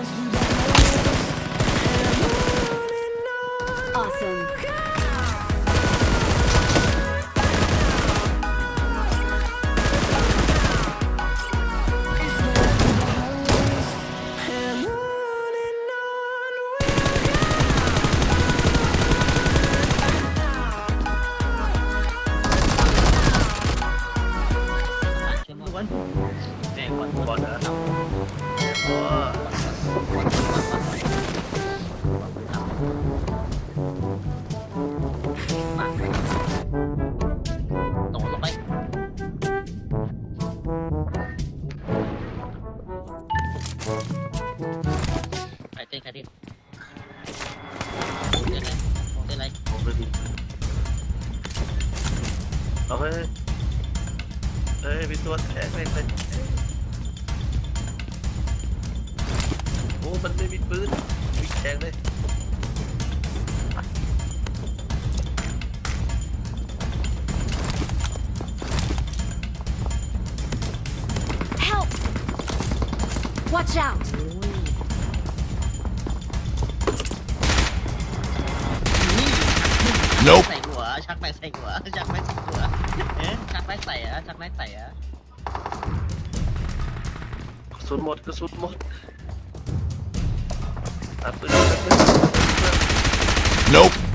Awesome. Oh. โดดลงไปไปเต้นใครเต้นเต้อไรเต้นอไรผมเดิเอาไปเฮ้ยมีตัวแท้เป็น มันไม่มีปืนมีแทงเลย Help! Watch out! Nope ใส่หัว ชักไปใส่หัว ชักไปใส่หัวเอ๊ะชักไปใส่อะชักไปใส่อะกระสุนหมดกระสุนหมด Nope.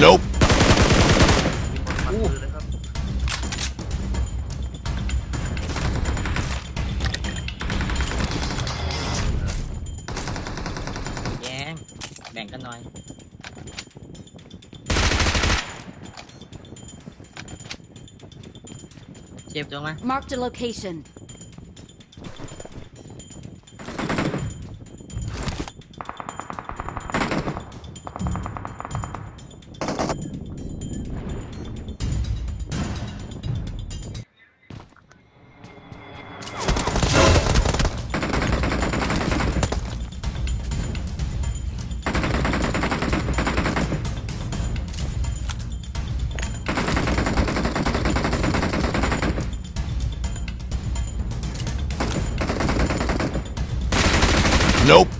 Nope. มีบอลบปืนเลยครับแย่งแบ่งกันหน่อยเชฟจงมา Marked a location. Nope.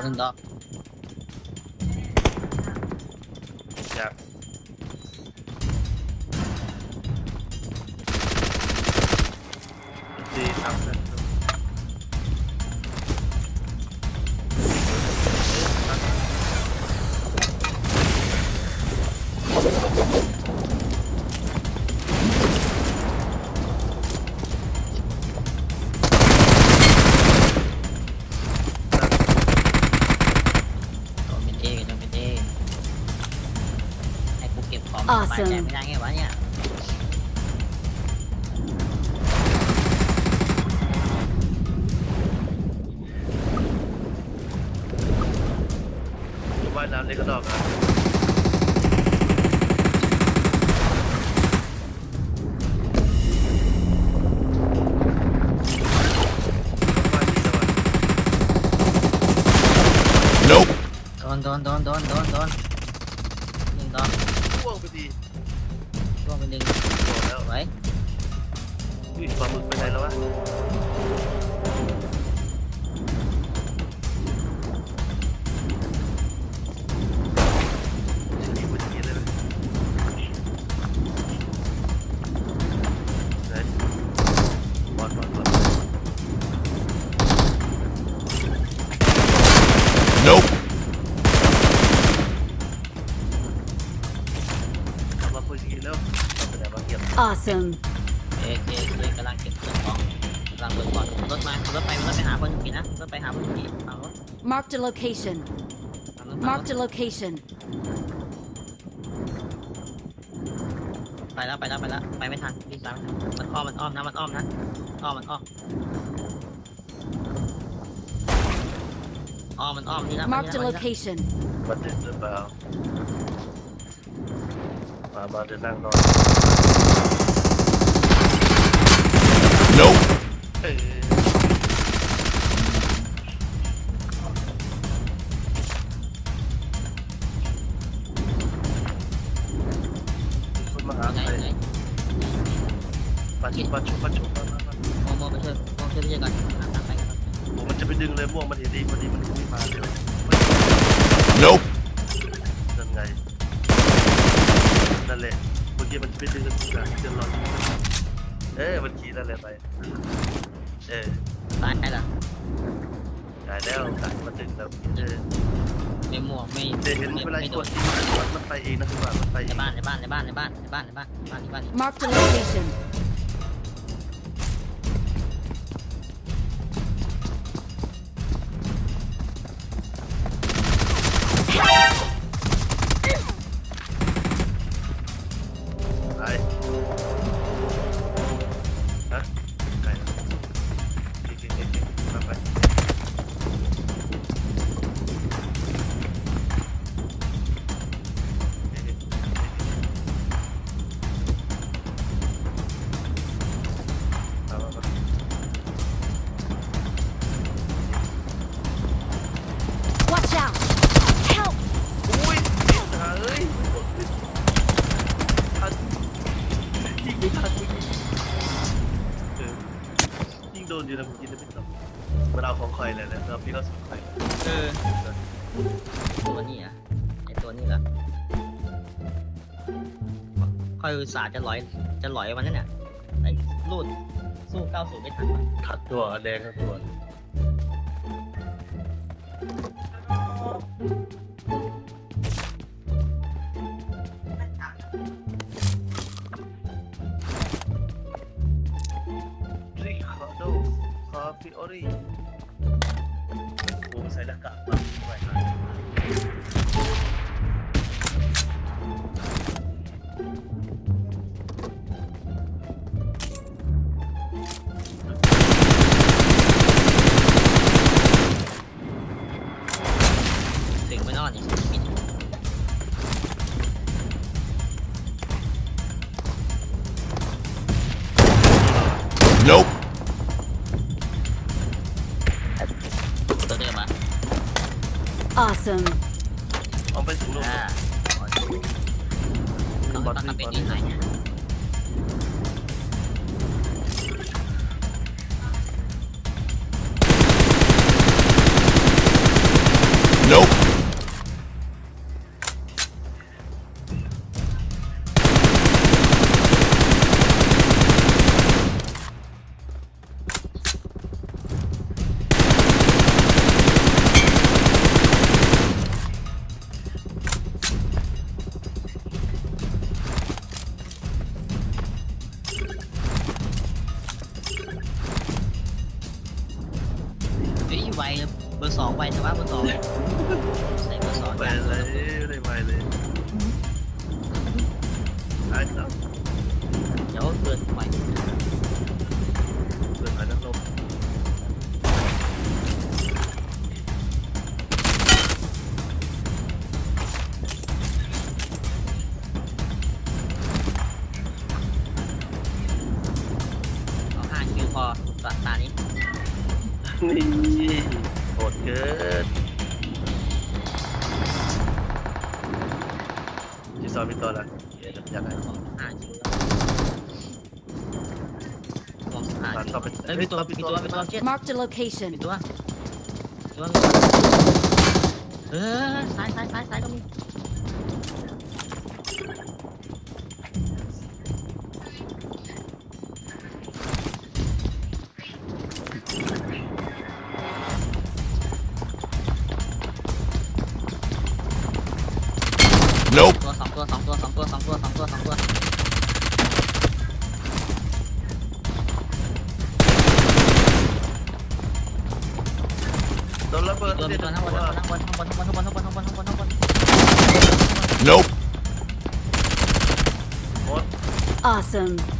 ตัวหนึ่งดอก อกอะว่ายที่สวรรค์ Nope. โดนโดนโด นโดนโดนโดนหนึ่งโดนพ่วงไปดีร่วงไปหนึ่งบอกแล้วไว้อุ้ยปลาหมึกไปไหนแล้ววะ มาเงียบ Awesome. เอเคเคกำลังเก็บของกำลังเบิกก่อนรถมารถไปรถไปหาคนขี่นะรถไปหาคนขี่ฝั่งรถ Marked a location. ฝั่งรถฝั่งรถ Marked a location. ไปแล้วไปแล้วไปแล้วไปไม่ทันรีบตามไม่ทันมันอ้อมมันอ้อมนะมันอ้อมนะอ้อมมันอ้อมอ้อมมันอ้อมนี่นะ Marked a นี่นะ location. มันดึกหรือเปล่ามามาเดินนั่งนอน Nope. เออคนมาหาไงใครไงมาชุบมาชุบมาชุบมามามาโมโมไปช่วยโมช่วยพี่เจก่อนหาทางไปกันโอ้มันจะไปดึงเลยม่วงมันเห็นดีพอดีมันไม่มาเลย Nope. นั่นไงนั่นแหละเมื่อกี้มันจะไปดึงกันนะเดินรอ เอ๊ะมันขี่นั่นแหละไป เออตายเหรอตายแล้วตายมาถึงแล้วเออไม่ม่วงไม่เดี๋ยวเห็นไม่เวลาไม่กโดดนที่มันมันไปเองนะคุณว่ามันไปเอในงบ้านในบ้านในบ้านในบ้านในบ้านในบ้านในบ้านในบ้าน Marked a location. ยิงโดนอยู่นะเมื่อกี้นะพี่ต๊อบมันเอาของใครเลยนะแล้วพี่ก็สนใครเออตัวนี้อะไอตัวนี้เหรอคอยอุตส่าห์จะลอยจะลอยมันนั่นเนี่ยไอ้รูดสู้เก้าสูไม่ทันวะขัดตัวแดงทั้งตัว คาฟิโอรีโอ้ใส่หน้ากากมาไว้ให้ถึงไม่นอนอีกมิด Nope. Awesome. เอาไปถึงลูกอ่าต้องต้องทำเป็นนิสัยเนี่ เฮ้ยไวเบอร์สองไวใช่ปะเบอร์สองใส่เบอร์สองไปอย่างเลยได้ไปเลยไอ้สัสเดี๋ยวเกินไปเกิดมาทั้งลมเอาห้าคิวพอตัดตานี้นี่โห ดเกินจีซอนมีตัวอะไรเดี๋ยวอยากได้ห้าคิวลองห้าตัดคิวต่อไปเอ้ยมีตัวมีตัวมีตัวเจ็ด Marked a location. มีตัวตัวเออซ้ายซ้ายซ้ายซ้ายก็มี สองตัวสองตัวสองตัวสองตัวสองตัวสองตัวโดนระเบิดตัวมีตัวทั้งบนทั้งบนทั้งบนทั้งบนทั้งบนทั้งบนทั้งบนทั้งบนทั้งบน Nope. โคตร Awesome.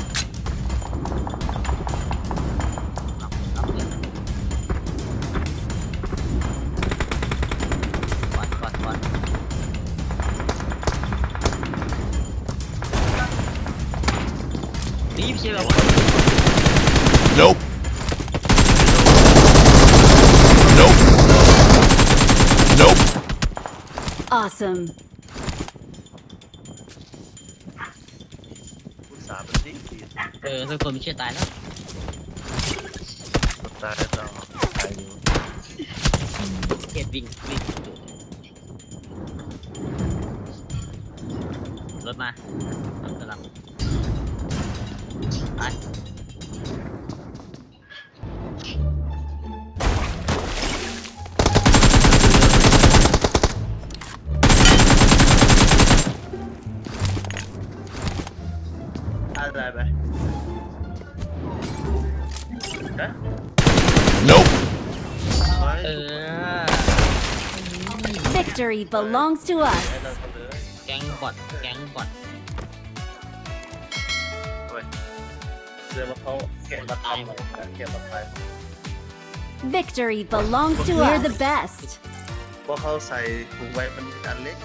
Awesome. อุตส่าห์มันดีดีเออสักคนมีเชียร์ตายแล้วมันตายแล้วต่อตายอยู่เขตวิ่งวิ่งรถมารถกำลังไป Victory belongs to us. ให้เราเลยแก๊งบอดแก๊งบอดเดี๋ยวว่าเขาเก็บมาตายเก็บมาตาย Victory belongs to us. We're the best. เพราะเขาใส่ถุงไว้มันอันเล็ก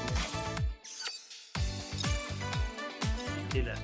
นี่แหละ